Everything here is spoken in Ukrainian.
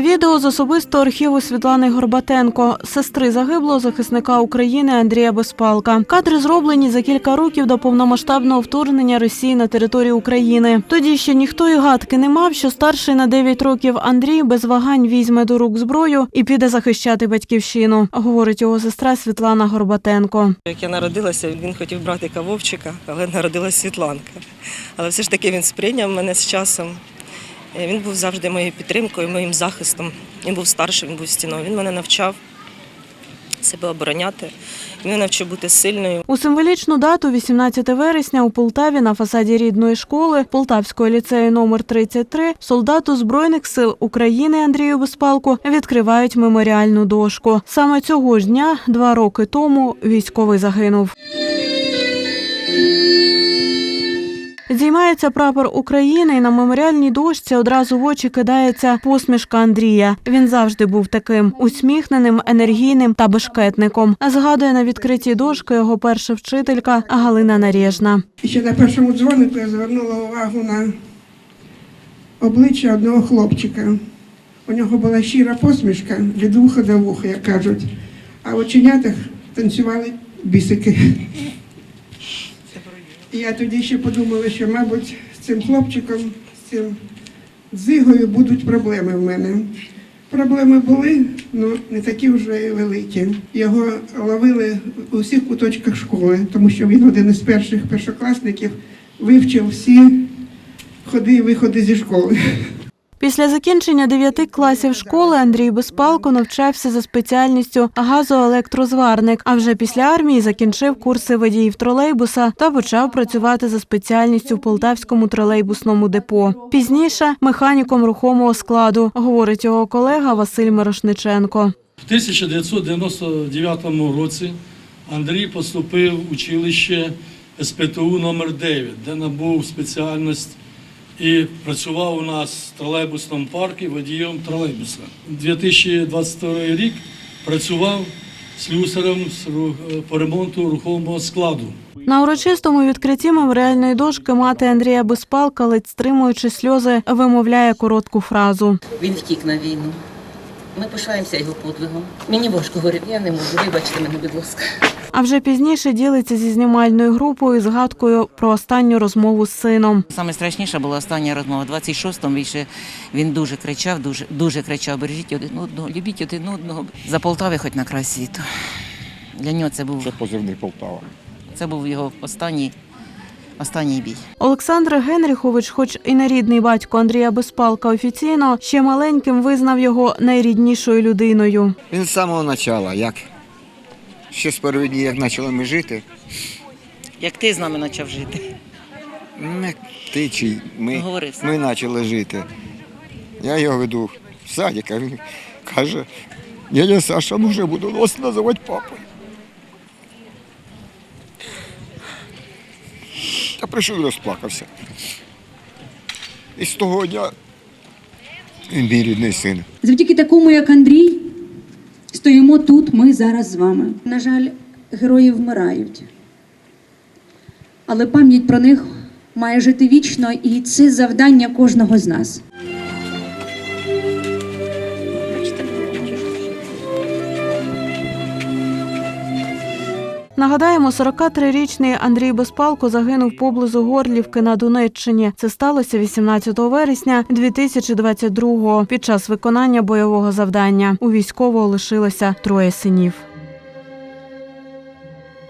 Відео з особистого архіву Світлани Горбатенко, сестри загиблого захисника України Андрія Безпалка. Кадри зроблені за кілька років до повномасштабного вторгнення Росії на територію України. Тоді ще ніхто і гадки не мав, що старший на 9 років Андрій без вагань візьме до рук зброю і піде захищати батьківщину, говорить його сестра Світлана Горбатенко. Як я народилася, він хотів братика Вовчика, але народилась Світланка. Але все ж таки він сприйняв мене з часом. Е, Він був завжди моєю підтримкою, моїм захистом. Він був старшим, він був стіною. Він мене навчав себе обороняти. Він навчив бути сильною. У символічну дату, 18 вересня, у Полтаві на фасаді рідної школи Полтавського ліцею номер 33 солдату Збройних сил України Андрію Безпалку відкривають меморіальну дошку. Саме цього ж дня, два роки тому, військовий загинув. Зіймається прапор України, і на меморіальній дошці одразу в очі кидається посмішка Андрія. Він завжди був таким усміхненим, енергійним та бешкетником. Згадує на відкритій дошки його перша вчителька Галина Нарєжна. Ще на першому дзвонику я звернула увагу на обличчя одного хлопчика. У нього була щира посмішка від вуха до вуха, як кажуть, а в оченятах танцювали бісики. І я тоді ще подумала, що, мабуть, з цим хлопчиком, з цим дзигою будуть проблеми в мене. Проблеми були, але не такі вже великі. Його ловили у всіх куточках школи, тому що він один із перших першокласників вивчив всі ходи і виходи зі школи. Після закінчення дев'яти класів школи Андрій Безпалко навчався за спеціальністю газоелектрозварник. А вже після армії закінчив курси водіїв тролейбуса та почав працювати за спеціальністю в полтавському тролейбусному депо. Пізніше механіком рухомого складу, говорить його колега Василь Мирошниченко. В 1999 році Андрій поступив в училище СПТУ номер 9 де набув спеціальність і працював у нас в тролейбусному парку водієм тролейбуса. 2022 рік працював слюсарем з ру- по ремонту рухомого складу. На урочистому відкритті меморіальної дошки мати Андрія Безпалка, ледь стримуючи сльози, вимовляє коротку фразу. Він втік на війну. Ми пишаємося його подвигом. Мені важко говорити, я не можу. Вибачте мене, будь ласка. А вже пізніше ділиться зі знімальною групою згадкою про останню розмову з сином. Саме страшніша була остання розмова. 26-му він ще він дуже кричав, дуже дуже кричав, бережіть один одного, любіть один одного. За Полтави хоч на край світу. Для нього це був Це позивний Полтава. це був його останній, останній бій. Олександр Генріхович, хоч і не рідний батько Андрія Безпалка офіційно, ще маленьким визнав його найріднішою людиною. Він з самого початку, як ще з перших днів, як почали ми жити, Як ти з нами почав жити? не ти чи ми, Ну, ми почали жити. Я його веду в садик, а він каже, дядя Саша, може буду вас називати папою. Я прийшов і розплакався. І з того дня він мій рідний син. Завдяки такому, як Андрій, стоїмо тут, ми зараз з вами. На жаль, герої вмирають. Але пам'ять про них має жити вічно, і це завдання кожного з нас. Нагадаємо, 43-річний Андрій Безпалко загинув поблизу Горлівки на Донеччині. Це сталося 18 вересня 2022-го під час виконання бойового завдання. У військового лишилося троє синів.